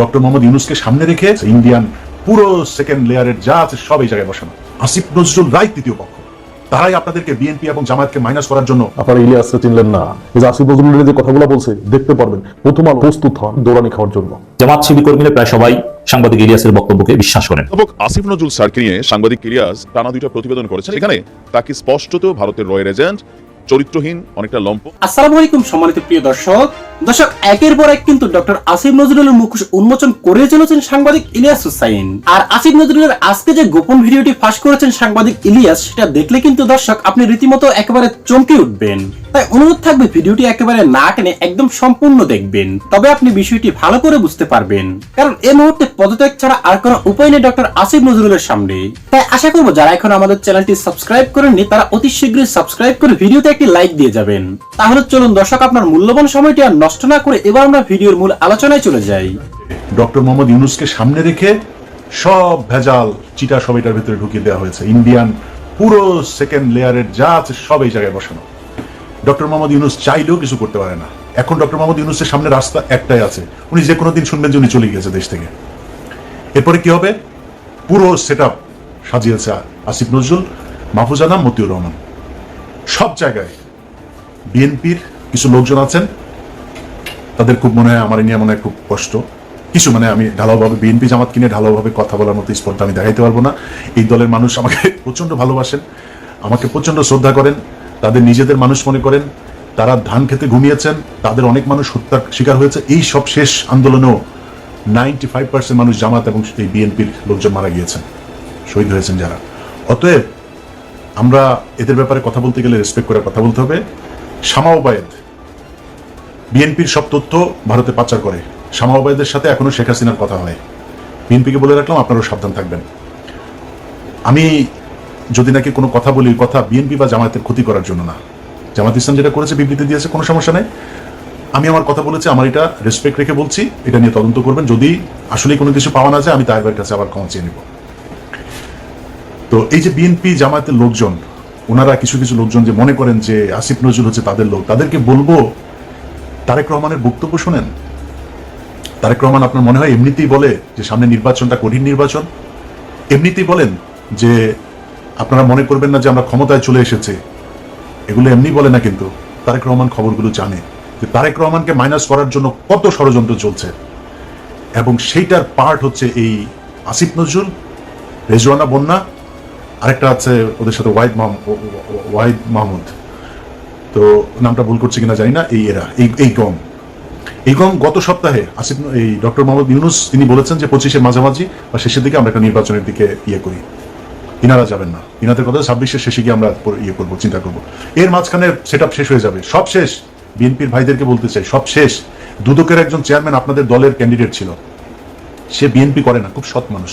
Doctor Mohammad ইউনুসকে সামনে রেখে ইন্ডিয়ান পুরো সেকেন্ড লেয়ারের যা আছে সব এই জায়গায় বসানো। আসিফ নজরুল রায় তৃতীয় পক্ষ। তারাই আপনাদেরকে বিএনপি এবং জামায়াতকে মাইনাস করার জন্য আপনারা ইলিয়াসকে চিনলেন না। এই যে আসিফ নজরুলের যে কথাগুলো বলছে দেখতে পারবেন। প্রথম আলো প্রস্তুত হন দৌড়ানি খাওয়ার জন্য। জামাত শিবির কর্মীরা প্রায় সবাই সাংবাদিক ইলিয়াসের বক্তব্যকে বিশ্বাস করেন। অধ্যাপক আসিফ নজরুল স্যারকে নিয়ে সাংবাদিক কিরিয়াস টানা দুইটা প্রতিবেদন করেছেন। এখানে তাকে স্পষ্টত ভারতের রয়ের এজেন্ট চরিত্রহীন অনেকটা লম্প আসসালামু আলাইকুম সম্মানিত প্রিয় দর্শক। দর্শক, একের পর এক কিন্তু ডক্টর আসিফ নজরুলের মুখোশ উন্মোচন করে চলেছেন সাংবাদিক ইলিয়াস হুসাইন। আর আসিফ নজরুলের আজকে যে গোপন ভিডিওটি ফাঁস করেছেন সাংবাদিক ইলিয়াস, সেটা দেখলে কিন্তু দর্শক, আপনি রীতিমতো একেবারে চমকে উঠবেন। তাই অনুরোধ থাকবে ভিডিওটি একেবারে না টেনে একদম সম্পূর্ণ দেখবেন। তবে আপনি বিষয়টি ভালো করে বুঝতে পারবেন। কারণ এই মুহূর্তে পদত্যাগ ছাড়া আর কোনো উপায় নেই ডক্টর আসিফ নজরুলের সামনে। তাই আশা করব যারা এখন আমাদের চ্যানেলটি সাবস্ক্রাইব করেননি, তারা অতি শীঘ্রই সাবস্ক্রাইব করে ভিডিওতে একটি লাইক দিয়ে যাবেন। তাহলে চলুন দর্শক, আপনার মূল্যবান সময়টি আর নষ্ট না করে এবার আমরা ভিডিওর মূল আলোচনায় চলে যাই। ডক্টর মোহাম্মদ ইউনুসকে সামনে রেখে সব ভেজাল চিটা সব এটার ভিতরে ঢুকিয়ে দেওয়া হয়েছে। ইন্ডিয়ান পুরো সেকেন্ড লেয়ারের যা আছে সব এই জায়গায় বসানো। ডক্টর মোহাম্মদ ইউনুস চাইলেও কিছু করতে পারে না। এখন ডক্টর মোহাম্মদ ইউনুসের সামনে রাস্তা একটাই আছে। উনি যে কোনো দিন শুনবেন যে উনি চলে গেছে দেশ থেকে। এরপরে কি হবে? পুরো সেট আপ সাজিয়েছে আসিফ নজরুল, মাহফুজ আনাম মতিউর রহমান। সব জায়গায় বিএনপির কিছু লোকজন আছেন। তাদের খুব মনে হয়, আমার নিয়ে মনে হয় খুব কষ্ট। কিছু মানে আমি ঢালাওভাবে, বিএনপি জামাত কিনে ঢালাওভাবে কথা বলার মতো স্পর্ধা আমি দেখাইতে পারব না। এই দলের মানুষ আমাকে প্রচণ্ড ভালোবাসেন, আমাকে প্রচণ্ড শ্রদ্ধা করেন, তাদের নিজেদের মানুষ মনে করেন, তারা ধান খেতে ঘুমিয়েছেন, তাদের অনেক মানুষ হত্যার শিকার হয়েছে। এই সব শেষ আন্দোলনেও নাইনটি ফাইভ পার্সেন্ট মানুষ জামাত এবং এই বিএনপির লোকজন মারা গিয়েছেন, শহীদ হয়েছেন যারা। অতএব আমরা এদের ব্যাপারে কথা বলতে গেলে রেসপেক্ট করে কথা বলতে হবে। শামাওবায়েদ বিএনপির সব তথ্য ভারতে পাচার করে। শামাওবায়দের সাথে এখনও শেখ হাসিনার কথা হয়। বিএনপিকে বলে রাখলাম, আপনারাও সাবধান থাকবেন। আমি যদি নাকি কোনো কথা বলি কথা বিএনপি বা জামায়াতের ক্ষতি করার জন্য না। জামাত ইসলাম যেটা করেছে, বিবৃতি দিয়েছে, কোনো সমস্যা নেই। আমি আমার কথা বলেছি, আমার এটা রেসপেক্ট রেখে বলছি, এটা নিয়ে তদন্ত করবেন। যদি আসলে কোনো কিছু পাওয়া না যায়, আমি তাহের কাছে আবার ক্ষমা চেয়ে নেব। তো এই যে বিএনপি জামায়াতের লোকজন, ওনারা কিছু কিছু লোকজন যে মনে করেন যে আসিফ নজরুল হচ্ছে তাদের লোক, তাদেরকে বলব তারেক রহমানের বক্তব্য শোনেন? তারেক রহমান আপনার মনে হয় এমনিতেই বলে যে সামনে নির্বাচনটা কঠিন নির্বাচন? এমনিতেই বলেন যে আপনারা মনে করবেন না যে আমরা ক্ষমতায় চলে এসেছে। এগুলো এমনি বলে না কিন্তু। তারেক রহমান খবরগুলো জানে যে তারেক রহমানকে মাইনাস করার জন্য কত ষড়যন্ত্র চলছে। এবং সেইটার পার্ট হচ্ছে এই আসিফ নজরুল, রেজওয়ানা বন্যা, আরেকটা আছে ওদের সাথে ওয়াহিদ মাহমুদ ওয়াহিদ মাহমুদ। তো নামটা ভুল করছি কিনা জানি না, এই এরা এই এই গম। এই গম গত সপ্তাহে আসিফ এই ডক্টর মোহাম্মদ ইউনুস, তিনি বলেছেন যে পঁচিশের মাঝামাঝি বা শেষের দিকে আমরা একটা নির্বাচনের দিকে ইয়ে করি। ইনারা যাবেন না। ইনাদের কথা ছাব্বিশের শেষে গিয়ে আমরা ইয়ে করব, চিন্তা করব। এর মাঝখানে সেট শেষ হয়ে যাবে। সব শেষ। বিএনপির ভাইদেরকে বলতে চাই, সব শেষ। দুদকের একজন চেয়ারম্যান আপনাদের দলের ক্যান্ডিডেট ছিল। সে বিএনপি করে না, খুব সৎ মানুষ।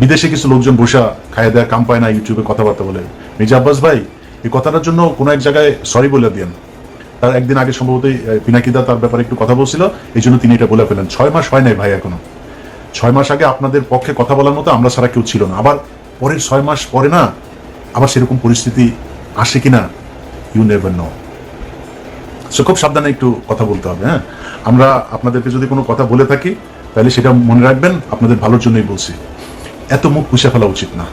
বিদেশে কিছু লোকজন বসা খাইয়ে দেয়া কাম পায় না ইউটিউবে কথাবার্তা বলে। মির্জা আব্বাস ভাই, এই কথাটার জন্য কোনো এক জায়গায় সরি বলে দিয়েন তার একদিন আগে সম্ভবত পিনাকিদা তার ব্যাপারে একটু কথা বলছিল, এই জন্য তিনি এটা বলে ফেলেন। ছয় মাস হয় নাই ভাই এখনও। ছয় মাস আগে আপনাদের পক্ষে কথা বলার মতো আমরা ছাড়া কেউ ছিল না। আবার পরের ছয় মাস পরে না, আবার সেরকম পরিস্থিতি আসে কিনা ইউ নেভার নো সো খুব সাবধানে একটু কথা বলতে হবে হ্যাঁ? আমরা আপনাদেরকে যদি কোনো কথা বলে থাকি, তাহলে সেটা মনে রাখবেন, আপনাদের ভালোর জন্যই বলছি। এত মুখ পুষে ফেলা উচিত না।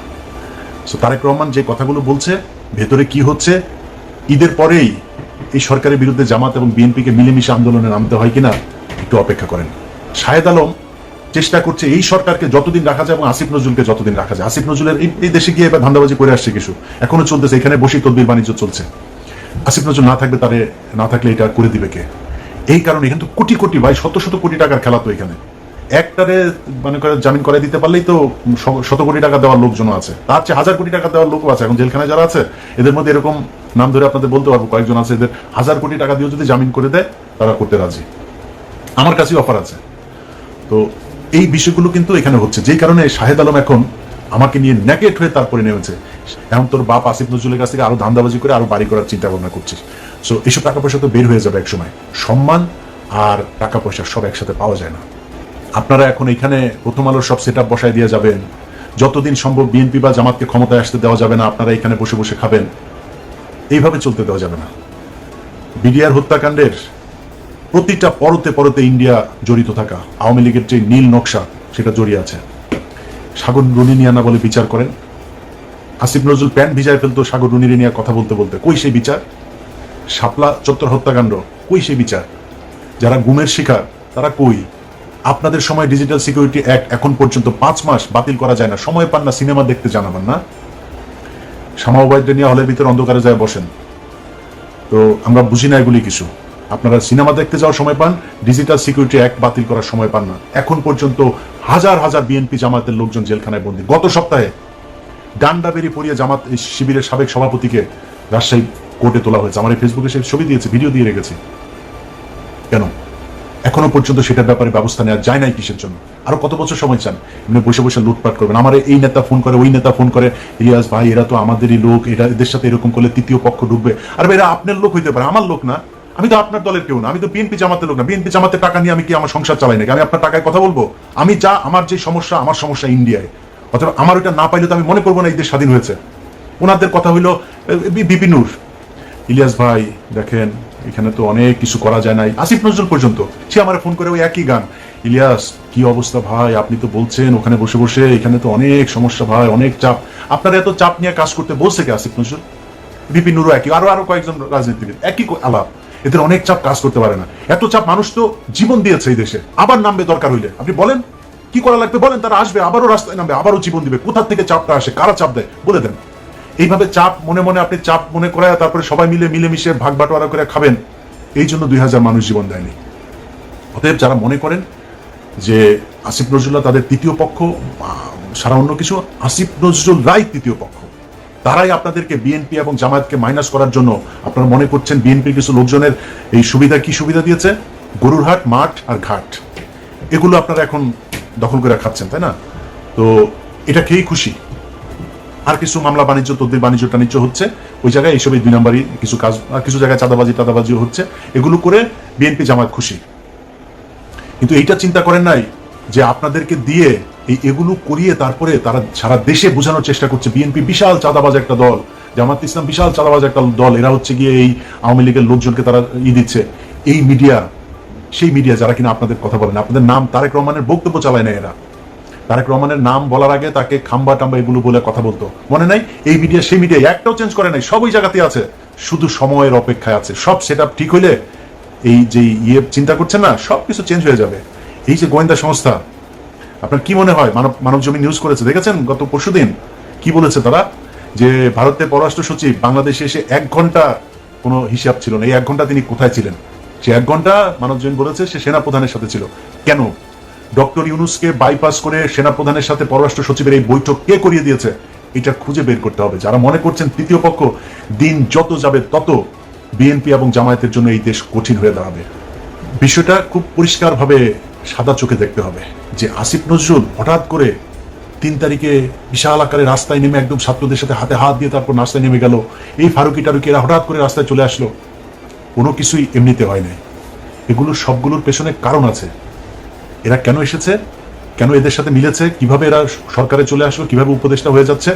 সো তারেক রহমান যে কথাগুলো বলছে, ভেতরে কি হচ্ছে, ঈদের পরেই এই সরকারের বিরুদ্ধে জামাত এবং বিএনপিকে মিলেমিশে আন্দোলনে নামতে হয় কিনা একটু অপেক্ষা করেন। শাহেদ আলম চেষ্টা করছে এই সরকারকে যতদিন রাখা যায় এবং আসিফ নজরুলকে যতদিন রাখা যায়। আসিফ নজরুলের এই- দেশে গিয়ে এবার ধান্দাবাজি করে আসছে কিছু। এখনও চলতেছে, এখানে বসে তদবির বাণিজ্য চলছে। আসিফ নজরুল না থাকবে তারে না থাকলে এটা করে দিবে কে? এই কারণে কিন্তু কোটি কোটি ভাই, শত শত কোটি টাকার খেলা তো এখানে। একটারে মানে করে জামিন করে দিতে পারলেই তো শত কোটি টাকা দেওয়ার লোকজন আছে। তার চেয়ে হাজার কোটি টাকা দেওয়ার লোকও আছে। এখন জেলখানায় যারা আছে, এদের মধ্যে এরকম নাম ধরে আপনাদের বলতে পারব, কয়েকজন আছে, এদের হাজার কোটি টাকা দিয়েও যদি জামিন করে দেয়, তারা করতে রাজি। আমার কাছেই অফার আছে। তো এই বিষয়গুলো কিন্তু এখানে হচ্ছে। যেই কারণে শাহেদ আলম এখন আমাকে নিয়ে ন্যাকেট হয়ে তারপরে নেমেছে। এখন তোর বাপ আসিফ নজরুলের কাছ থেকে আরও ধান্দাবাজি করে আরও বাড়ি করার চিন্তা ভাবনা করছিস। সো এইসব টাকা পয়সা তো বের হয়ে যাবে একসময়। সম্মান আর টাকা পয়সা সব একসাথে পাওয়া যায় না। আপনারা এখন এখানে প্রথম আলোর সব সেট বসায় দিয়ে যাবেন যতদিন সম্ভব বিএনপি বা জামাতকে ক্ষমতায় আসতে দেওয়া যাবে না, আপনারা এখানে বসে বসে খাবেন। এইভাবে চলতে দেওয়া যাবে না। বিডিআর হত্যাকাণ্ডের প্রতিটা পরতে পরতে ইন্ডিয়া জড়িত থাকা, আওয়ামী লীগের যে নীল নকশা, সেটা জড়িয়ে আছে। সাগর রুনিনিয়ানা বলে বিচার করেন। আসিফ নজরুল প্যান্ট ভিজায় ফেলতো সাগর রুনিরে নিয়ে কথা বলতে বলতে। কই সেই বিচার? শাপলা চত্বর হত্যাকাণ্ড, কই সেই বিচার? যারা গুমের শিকার, তারা কই? আপনাদের সময় ডিজিটাল সিকিউরিটি অ্যাক্ট এখন পর্যন্ত পাঁচ মাস বাতিল করা যায় না। সময় পান না, সিনেমা দেখতে জানাবেন না। শ্যামাবাইদে নিয়ে হলের ভিতরে অন্ধকারে যায় বসেন। তো আমরা বুঝি না এগুলি কিছু। আপনারা সিনেমা দেখতে যাওয়ার সময় পান ডিজিটাল সিকিউরিটি অ্যাক্ট বাতিল করার সময় পান না। এখন পর্যন্ত হাজার হাজার বিএনপি জামাতের লোকজন জেলখানায় বন্দী। গত সপ্তাহে ডান্ডা বেরিয়ে পড়িয়ে জামাত শিবিরের সাবেক সভাপতিকে রাজশাহী কোর্টে তোলা হয়েছে। আমার এই ফেসবুকে সে ছবি দিয়েছে ভিডিও দিয়ে রেখেছি। কেন? এখনও পর্যন্ত সেটার ব্যাপারে ব্যবস্থা নেওয়া যায় নাই কিসের জন্য? আরও কত বছর সময় চান? এমনি বসে বসে লুটপাট করবেন। আমার এই নেতা ফোন করে, ওই নেতা ফোন করে ইলিয়াস ভাই, এরা তো আমাদেরই লোক, এরা এদের সাথে এরকম করলে তৃতীয় পক্ষ ঢুকবে। আর এরা আপনার লোক হইতে পারে, আমার লোক না। আমি তো আপনার দলের কেউ না। আমি তো বিএনপি জামাতের লোক না। বিএনপি জামাতের টাকা নিয়ে আমি কি আমার সংসার চালাই নাকি? আমি আপনার টাকায় কথা বলব? আমি যা, আমার যে সমস্যা, আমার সমস্যা ইন্ডিয়ায়। অথবা আমার ওইটা না পাইলে তো আমি মনে করব না এই দেশ স্বাধীন হয়েছে। ওনাদের কথা হইল বিপিনুর ইলিয়াস ভাই, দেখেন এখানে তো অনেক কিছু করা যায় নাই। আসিফ নজরুল পর্যন্ত, সে আমার ফোন করে ওই একই গান। ইলিয়াস, কি অবস্থা ভাই? আপনি তো বলছেন, ওখানে বসে বসে এখানে তো অনেক সমস্যা ভাই, অনেক চাপ। আপনারা এত চাপ নিয়ে কাজ করতে বলছে কি আসিফ নজরুল? বিপিন নুরু একই, আরও আরও কয়েকজন রাজনীতিবিদ, একই আলাপ। এদের অনেক চাপ কাজ করতে পারে না। এত চাপ মানুষ তো জীবন দিয়েছে এই দেশে। আবার নামবে দরকার হইলে। আপনি বলেন, কি করা লাগবে? বলেন, তারা আসবে, আবারও রাস্তায় নামবে, আবারও জীবন দিবে। কোথা থেকে চাপটা আসে? কারা চাপ দেয়? বলে দেন। এইভাবে চাপ, মনে মনে আপনি চাপ মনে করায় তারপরে সবাই মিলে মিলেমিশে ভাগ বাটোয়ারা করে খাবেন, এই জন্য দুই হাজার মানুষ জীবন দেয়নি। অতএব যারা মনে করেন যে আসিফ নজরুল্লাহ তাদের তৃতীয় পক্ষ সারা অন্য কিছু, আসিফ নজরুল রায় তৃতীয় পক্ষ। তারাই আপনাদেরকে বিএনপি এবং জামায়াতকে মাইনাস করার জন্য, আপনারা মনে করছেন বিএনপির কিছু লোকজনের এই সুবিধা কি সুবিধা দিয়েছে? গরুরহাট মাঠ আর ঘাট। এগুলো আপনারা এখন দখল করে খাচ্ছেন, তাই না? তো এটা খেয়েই খুশি। আর কিছু মামলা বাণিজ্য, তদ্বির বাণিজ্য টাণিজ্য হচ্ছে। ওই জায়গায় এইসব দুই নাম্বারই কিছু কাজ, আর কিছু জায়গায় চাঁদাবাজি, টাদাবাজিও হচ্ছে। এগুলো করে বিএনপি জামায়াত খুশি। কিন্তু এইটা চিন্তা করেন নাই যে আপনাদেরকে দিয়ে এই এগুলো করিয়ে তারপরে তারা সারা দেশে বোঝানোর চেষ্টা করছে। বিএনপি বিশাল চাঁদাবাজ একটা দল, জামাত ইসলাম বিশাল চাঁদাবাজ একটা দল। এরা হচ্ছে গিয়ে এই আওয়ামী লীগের লোকজনকে তারা ই দিচ্ছে। এই মিডিয়া, সেই মিডিয়া যারা কিনা আপনাদের কথা বলেন, আপনাদের নাম তারেক রহমানের বক্তব্য চালায় না এরা। তারেক রহমানের নাম বলার আগে তাকে খাম্বা টাম্বা এগুলো বলে কথা বলতো। মনে নাই? এই মিডিয়া সেই মিডিয়া একটাও চেঞ্জ করে নাই, সব ওই জায়গাতে আছে। শুধু সময়ের অপেক্ষায় আছে। সব সেট ঠিক হইলে এই যে ইয়ে চিন্তা করছেন না, সব কিছু চেঞ্জ হয়ে যাবে। এই যে গোয়েন্দা সংস্থা, আপনার কি মনে হয়? মানব মানব জমি নিউজ করেছে, দেখেছেন? গত পরশুদিন কি বলেছে তারা? যে ভারতের পররাষ্ট্র সচিব বাংলাদেশে এসে এক ঘণ্টা কোনো হিসাব ছিল না। এই এক ঘণ্টা তিনি কোথায় ছিলেন? সে এক ঘণ্টা মানবজন বলেছে, সে সেনা প্রধানের সাথে ছিল। কেন? ডক্টর ইউনুসকে বাইপাস করে সেনা প্রধানের সাথে পররাষ্ট্র সচিবের এই বৈঠক কে করিয়ে দিয়েছে, এটা খুঁজে বের করতে হবে। যারা মনে করছেন তৃতীয় পক্ষ, দিন যত যাবে তত বিএনপি এবং জামায়াতের জন্য এই দেশ কঠিন হয়ে দাঁড়াবে। বিষয়টা খুব পরিষ্কারভাবে সাদা চোখে দেখতে হবে যে আসিফ নজরুল হঠাৎ করে তিন তারিখে বিশাল আকারে রাস্তায় নেমে একদম ছাত্রদের সাথে হাতে হাত দিয়ে তারপর রাস্তায় নেমে গেল। এই ফারুকি টারুকি এরা হঠাৎ করে রাস্তায় চলে আসলো। কোনো কিছুই এমনিতে হয় নাই। এগুলোর সবগুলোর পেছনে কারণ আছে। এরা কেন এসেছে? কেন এদের সাথে মিলেছে? কীভাবে এরা সরকারে চলে আসলো? কীভাবে উপদেষ্টা হয়ে যাচ্ছে?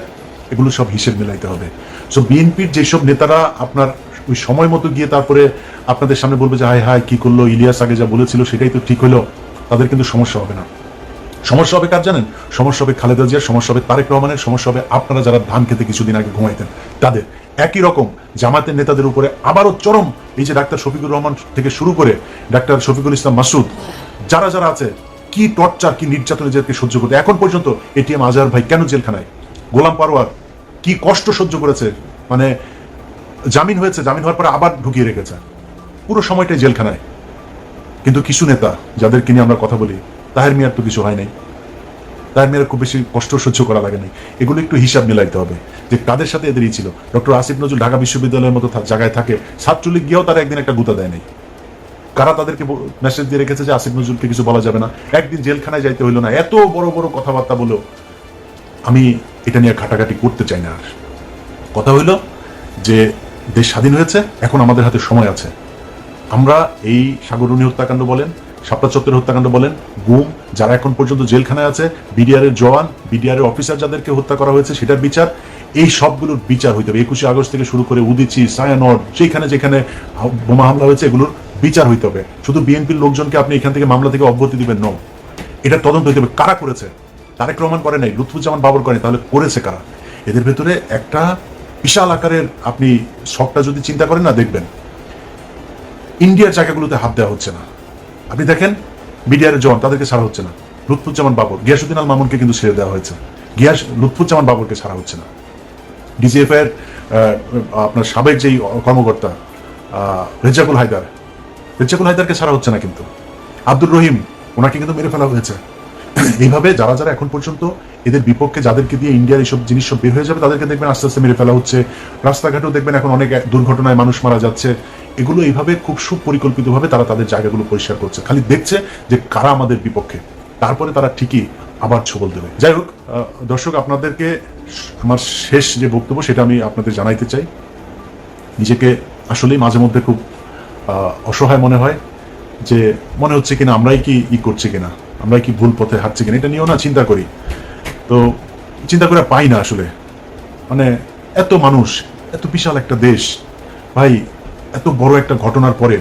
এগুলো সব হিসেব মিলাইতে হবে। সো বিএনপির যেসব নেতারা আপনার ওই সময় মতো গিয়ে তারপরে আপনাদের সামনে বলবে যে, হায় হায়, কি করল? ইলিয়াস আগে যা বলেছিল সেটাই তো ঠিক হলো। তাদের কিন্তু সমস্যা হবে না। সমস্যা হবে কার জানেন? সমস্যা হবে খালেদা জিয়ার, সমস্যা হবে তারেক রহমানের, সমস্যা হবে আপনারা যারা ধান খেতে কিছুদিন আগে ঘুমাইতেন, তাদের। একই রকম জামাতের নেতাদের উপরে আবারও চরম এই যে ডাক্তার শফিকুর রহমান থেকে শুরু করে ডাক্তার শফিকুল ইসলাম মাসুদ যারা যারা আছে, কি টর্চার কি নির্যাতন এদেরকে সহ্য করতে এখন পর্যন্ত এটিএম আজহার ভাই কেন জেলখানায়? গোলাম পারোয়ার কি কষ্ট সহ্য করেছে? মানে জামিন হয়েছে, জামিন হওয়ার পরে আবার ঢুকিয়ে রেখেছে। পুরো সময়টাই জেলখানায়। কিন্তু কিছু নেতা, যাদেরকে নিয়ে আমরা কথা বলি, তাহের মিয়ার তো কিছু হয় নাই। তাহের মিয়ার খুব বেশি কষ্ট সহ্য করা লাগে নাই। এগুলো একটু হিসাব মিলাইতে হবে যে কাদের সাথে এদেরই ছিল। ডক্টর আসিফ নজরুল ঢাকা বিশ্ববিদ্যালয়ের মতো জায়গায় থাকে। ছাত্রলীগ গিয়েও তারা একদিন একটা গুতা দেয় নাই। কারা তাদেরকে মেসেজ দিয়ে রেখেছে যে আসিফ নজরুলকে কিছু বলা যাবে না? একদিন জেলখানায় যাইতে হইল না। এত বড় বড় কথাবার্তা বলো। আমি এটা নিয়ে ঘাটাঘাটি করতে চাই না আর। কথা হইল যে দেশ স্বাধীন হয়েছে, এখন আমাদের হাতে সময় আছে। আমরা এই সাগরণী হত্যাকাণ্ড বলেন শাপলা চত্বরের হত্যাকাণ্ড বলেন, গুম, যারা এখন পর্যন্ত জেলখানায় আছে বিডিআর এর জওয়ান বিডিআর এর অফিসার যাদেরকে হত্যা করা হয়েছে, সেটার বিচার, এই সবগুলোর বিচার হইতে হবে। একুশে আগস্ট থেকে শুরু করে উদিচি সায়ানট যেখানে যেখানে বোমা হামলা হয়েছে, এগুলোর বিচার হইতে হবে। শুধু বিএনপির লোকজনকে আপনি এখান থেকে মামলা থেকে অব্যাহতি দিবেন ন এটা তদন্ত হইতে হবে। কারা করেছে? তারেক রহমান করে নাই, লুৎফুজ্জামান বাবর করেনি তাহলে করেছে কারা? এদের ভেতরে একটা বিশাল আকারের আপনি শখটা যদি চিন্তা করেন না, দেখবেন। ইন্ডিয়ার জায়গাগুলোতে হাত দেওয়া হচ্ছে না। আপনি দেখেন বিডিআর জওয়ান, তাদেরকে ছাড়া হচ্ছে না। লুৎফুজ্জামান বাবর, গিয়াসুদ্দিন আল মামুনকে কিন্তু ছেড়ে দেওয়া হয়েছে। গিয়াস, লুৎফুজ্জামান বাবরকে ছাড়া হচ্ছে না। ডিজিএফ এর আপনার সাবেক যেই কর্মকর্তা রেজাকুল হায়দার রেজাকুল হায়দারকে ছাড়া হচ্ছে না কিন্তু। আব্দুর রহিম, ওনাকে কিন্তু মেরে ফেলা হয়েছে। এইভাবে যারা যারা এখন পর্যন্ত এদের বিপক্ষে যাদেরকে দিয়ে ইন্ডিয়ার এইসব জিনিস সব বের হয়ে যাবে, তাদেরকে দেখবেন আস্তে আস্তে মেরে ফেলা হচ্ছে। রাস্তাঘাটেও দেখবেন এখন অনেক দুর্ঘটনায় মানুষ মারা যাচ্ছে। এগুলো এইভাবে খুব সুপরিকল্পিতভাবে তারা তাদের জায়গাগুলো পরিষ্কার করছে। খালি দেখছে যে কারা আমাদের বিপক্ষে। তারপরে তারা ঠিকই আবার ছবল দেবে। যাই হোক দর্শক, আপনাদেরকে আমার শেষ যে বক্তব্য সেটা আমি আপনাদের জানাইতে চাই। নিজেকে আসলেই মাঝে মধ্যে খুব অসহায় মনে হয় যে মনে হচ্ছে কিনা আমরাই কি ই করছি কিনা, আমরাই কি ভুল পথে হাঁটছি কিনা, এটা নিয়েও না চিন্তা করি। তো চিন্তা করে পাই না আসলে। মানে এত মানুষ, এত বিশাল একটা দেশ, ভাই, এত বড় একটা ঘটনার পরে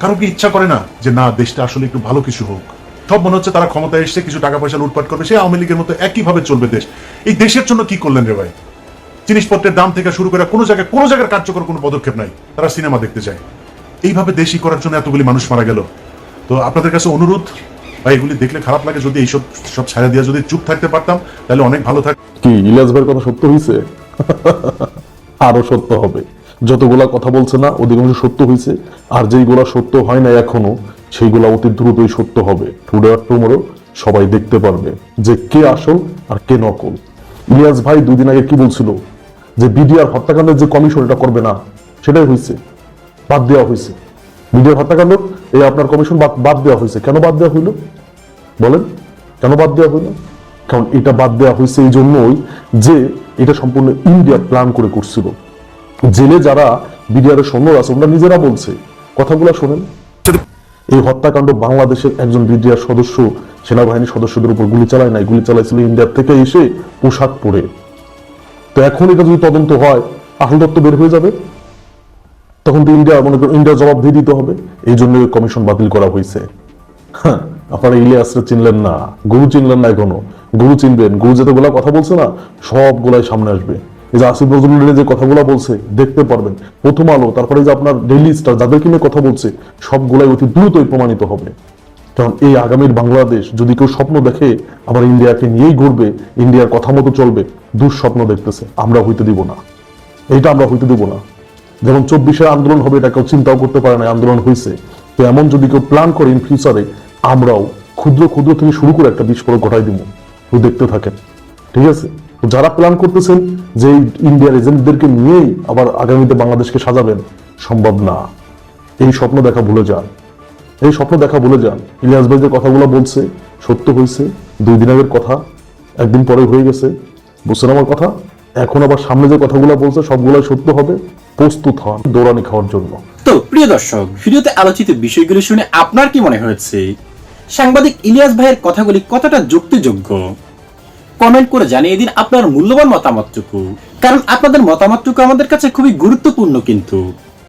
কারও কি ইচ্ছা করে না যে না, দেশটা আসলে একটু ভালো কিছু হোক? সব মনে হচ্ছে তারা ক্ষমতায় এসে কিছু টাকা পয়সা লুটপাট করবে, সে আওয়ামী লীগের মতো একইভাবে চলবে দেশ। এই দেশের জন্য কি করলেন রে ভাই? জিনিসপত্রের দাম থেকে শুরু করে কোনো জায়গায় কোনো জায়গায় কার্যকর কোনো পদক্ষেপ নাই। তারা সিনেমা দেখতে যায় এইভাবে দেশই করার জন্য এতগুলি মানুষ মারা গেল। তো আপনাদের কাছে অনুরোধ, ভাই, এগুলি দেখলে খারাপ লাগে যদি এইসব, সব ছায়া দিয়ে যদি চুপ থাকতে পারতাম, তাহলে অনেক ভালো থাক কি, ইলিয়াস ভাইয়ের কথা সত্য হয়েছে আরও সত্য হবে। যতগুলা কথা বলছে না, অধিকাংশ সত্য হয়েছে আর যেইগুলা সত্য হয় না এখনও সেইগুলা অতি দ্রুতই সত্য হবে। টুডে আর টুমোরো সবাই দেখতে পারবে যে কে আসল আর কে নকল। ইলিয়াস ভাই দুই দিন আগে কি বলছিল? যে বিডিআর হত্যাকাণ্ডের যে কমিশন এটা করবে না, সেটাই হয়েছে বাদ দেওয়া হয়েছে। বিডিআর হত্যাকাণ্ড এই আপনার কমিশন বাদ দেওয়া হয়েছে। কেন বাদ দেওয়া হইল? বলেন, কেন বাদ দেওয়া হইল? কারণ এটা বাদ দেওয়া হয়েছে এই জন্যই যে এটা সম্পূর্ণ ইন্ডিয়া প্ল্যান করে করছিল। জেলে যারা বিডিআর এর সৈন্য আছে ওরা নিজেরা বলছে। কথাগুলো শোনেন। এই হত্যাকাণ্ড বাংলাদেশের একজন বিডিআর সদস্য, সেনাবাহিনীর সদস্যদের উপর গুলি চালায় নাই। গুলি চালাইছিল ইন্ডিয়ার থেকে এসে পোশাক পরে তো এখন এটা যদি তদন্ত হয় আসল দত্ত বের হয়ে যাবে। তখন তো ইন্ডিয়া মনে করো ইন্ডিয়া জবাব দিয়ে দিতে হবে। এই জন্য কমিশন বাতিল করা হয়েছে। হ্যাঁ, আপনারা ইলিয়াসরে চিনলেন না গুরু চিনলেন না এখনও। গুরু চিনবেন গুরু যেতগুলা কথা বলছে না সবগুলাই সামনে আসবে। এই যে আসিফ নজরুলের যে কথাগুলো বলছে দেখতে পারবেন। প্রথম আলো তারপরে যে আপনার ডেইলি স্টার যাদেরকে নিয়ে কথা বলছে সবগুলাই অতি দ্রুতই প্রমাণিত হবে। কারণ এই আগামীর বাংলাদেশ যদি কেউ স্বপ্ন দেখে আবার ইন্ডিয়াকে নিয়েই ঘুরবে ইন্ডিয়ার কথা মতো চলবে দুঃস্বপ্ন দেখতেছে। আমরা হইতে দিব না। এইটা আমরা হইতে দিব না। যেমন চব্বিশের আন্দোলন হবে, এটা কেউ চিন্তাও করতে পারে না, আন্দোলন হয়েছে তো এমন যদি কেউ প্ল্যান করে ইন ফিউচারে আমরাও ক্ষুদ্র ক্ষুদ্র থেকে শুরু করে একটা বিস্ফোরক ঘটাই দিব। তো দেখতে থাকেন। ঠিক আছে? তো যারা প্ল্যান করতেছেন যে ইন্ডিয়ার এজেন্টদেরকে নিয়েই আবার আগামীতে বাংলাদেশকে সাজাবেন, সম্ভব না। এই স্বপ্ন দেখা ভুলে যান। এই স্বপ্ন দেখা ভুলে যান। ইলিয়াস ভাই যে কথাগুলো বলছে, সত্য হয়েছে দুই দিন আগের কথা, একদিন পরে হয়ে গেছে। বুঝছেন আমার কথা। এখন আবার সামনে যে কথাগুলো বলছে, সবগুলাই সত্য হবে। প্রস্তুত হন দৌড়ানি খাওয়ার জন্য। তো প্রিয় দর্শক, ভিডিওতে আলোচিত বিষয়গুলো শুনে আপনার কি মনে হয়েছে? সাংবাদিক ইলিয়াস ভাইয়ের কথাগুলি কতটা যুক্তিযোগ্য? কমেন্ট করে জানিয়ে দিন আপনার মূল্যবান মতামতটুকু। কারণ আপনাদের মতামতটুকু আমাদের কাছে খুবই গুরুত্বপূর্ণ কিন্তু।